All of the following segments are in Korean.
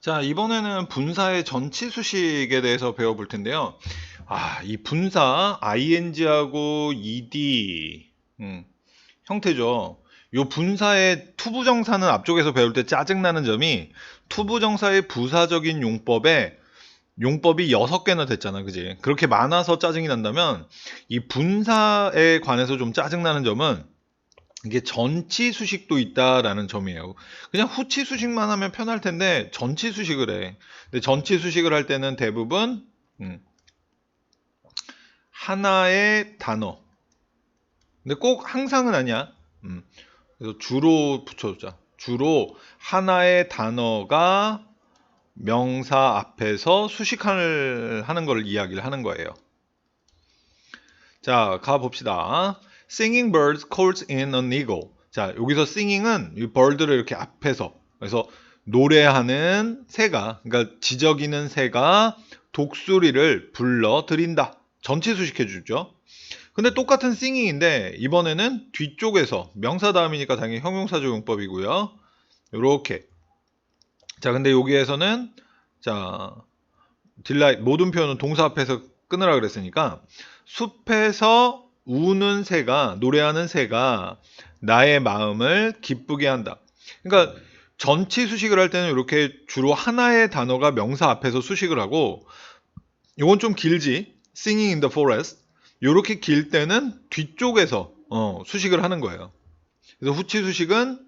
자, 이번에는 분사의 전치 수식에 대해서 배워볼 텐데요. 아, 이 분사 ing하고 ed 음, 형태죠. 요 분사의 투부정사는 앞쪽에서 배울 때 짜증나는 점이 투부정사의 부사적인 용법에 용법이 여섯 개나 됐잖아, 그지? 그렇게 많아서 짜증이 난다면 이 분사에 관해서 좀 짜증나는 점은 이게 전치 수식도 있다라는 점이에요. 그냥 후치 수식만 하면 편할 텐데 전치 수식을 해. 근데 전치 수식을 할 때는 대부분 음, 하나의 단어. 근데 꼭 항상은 아니야. 음, 그래서 주로 붙여주자. 주로 하나의 단어가 명사 앞에서 수식을 하는 걸 이야기를 하는 거예요. 자, 가 봅시다. Singing birds calls in an eagle. 자, 여기서 singing은 이 bird를 이렇게 앞에서 그래서 노래하는 새가 그러니까 지저귀는 새가 독수리를 불러 드린다. 전체 수식해 주죠. 근데 똑같은 singing인데 이번에는 뒤쪽에서 명사 다음이니까 당연히 형용사적 용법이고요. 요렇게. 자, 근데 여기에서는 자, 딜라이 모든 표현은 동사 앞에서 끊으라 그랬으니까 숲에서 우는 새가 노래하는 새가 나의 마음을 기쁘게 한다. 그러니까 전치 수식을 할 때는 이렇게 주로 하나의 단어가 명사 앞에서 수식을 하고 이건 좀 길지. Singing in the forest. 이렇게 길 때는 뒤쪽에서 어, 수식을 하는 거예요. 그래서 후치 수식은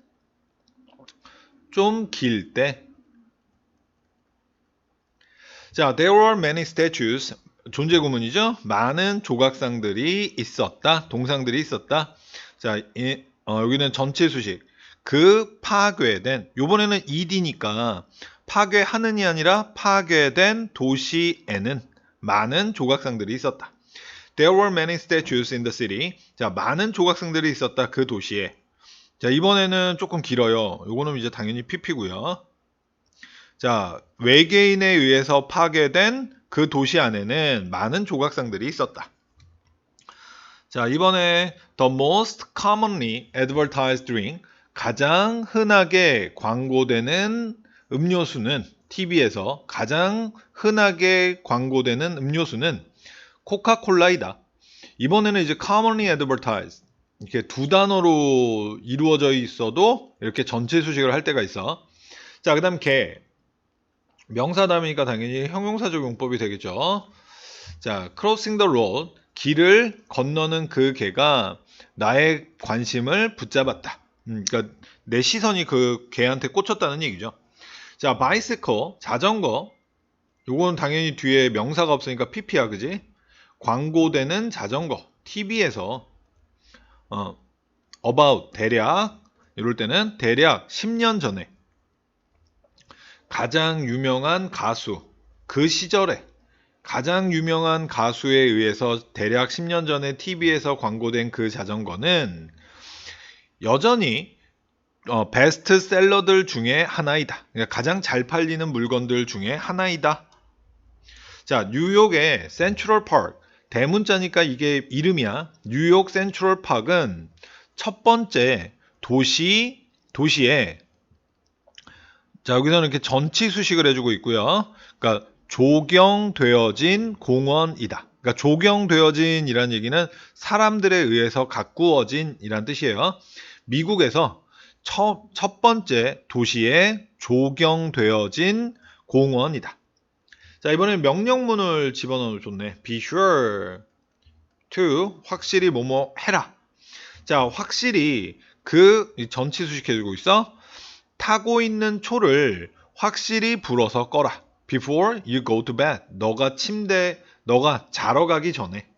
좀 길 때. 자, there were many statues. 존재 구문이죠. 많은 조각상들이 있었다. 동상들이 있었다. 자, 이, 어, 여기는 전체 수식. 그 파괴된 요번에는 ed니까 파괴하는이 아니라 파괴된 도시에는 많은 조각상들이 있었다. There were many statues in the city. 자, 많은 조각상들이 있었다. 그 도시에. 자, 이번에는 조금 길어요. 요거는 이제 당연히 PP고요. 자, 외계인에 의해서 파괴된 그 도시 안에는 많은 조각상들이 있었다. 자, 이번에 the most commonly advertised drink 가장 흔하게 광고되는 음료수는 TV에서 가장 흔하게 광고되는 음료수는 코카콜라이다. 이번에는 이제 commonly advertised 이렇게 두 단어로 이루어져 있어도 이렇게 전체 수식을 할 때가 있어. 자, 그다음 개 명사담이니까 당연히 형용사적 용법이 되겠죠. 자, crossing the road 길을 건너는 그 개가 나의 관심을 붙잡았다. 음, 그러니까 내 시선이 그 개한테 꽂혔다는 얘기죠. 자, bicycle 자전거 요건 당연히 뒤에 명사가 없으니까 pp야, 그지? 광고되는 자전거 TV에서 어, about 대략 이럴 때는 대략 10년 전에 가장 유명한 가수 그 시절에 가장 유명한 가수에 의해서 대략 10년 전에 TV에서 광고된 그 자전거는 여전히 어, 베스트셀러들 중에 하나이다. 그러니까 가장 잘 팔리는 물건들 중에 하나이다. 자, 뉴욕의 센트럴 파크 대문자니까 이게 이름이야. 뉴욕 센트럴 파크는 첫 번째 도시 도시에 자, 여기서는 이렇게 전치 수식을 해주고 있고요. 그러니까 조경되어진 공원이다. 그러니까 조경되어진이라는 얘기는 사람들에 의해서 가꾸어진이란 뜻이에요. 미국에서 첫, 첫 번째 도시에 조경되어진 공원이다. 자, 이번엔 명령문을 집어넣어 줬네. Be sure to 확실히 뭐뭐 해라. 자, 확실히 그 전치 수식해 주고 있어. 타고 있는 초를 확실히 불어서 꺼라. Before you go to bed. 너가 침대, 너가 자러 가기 전에.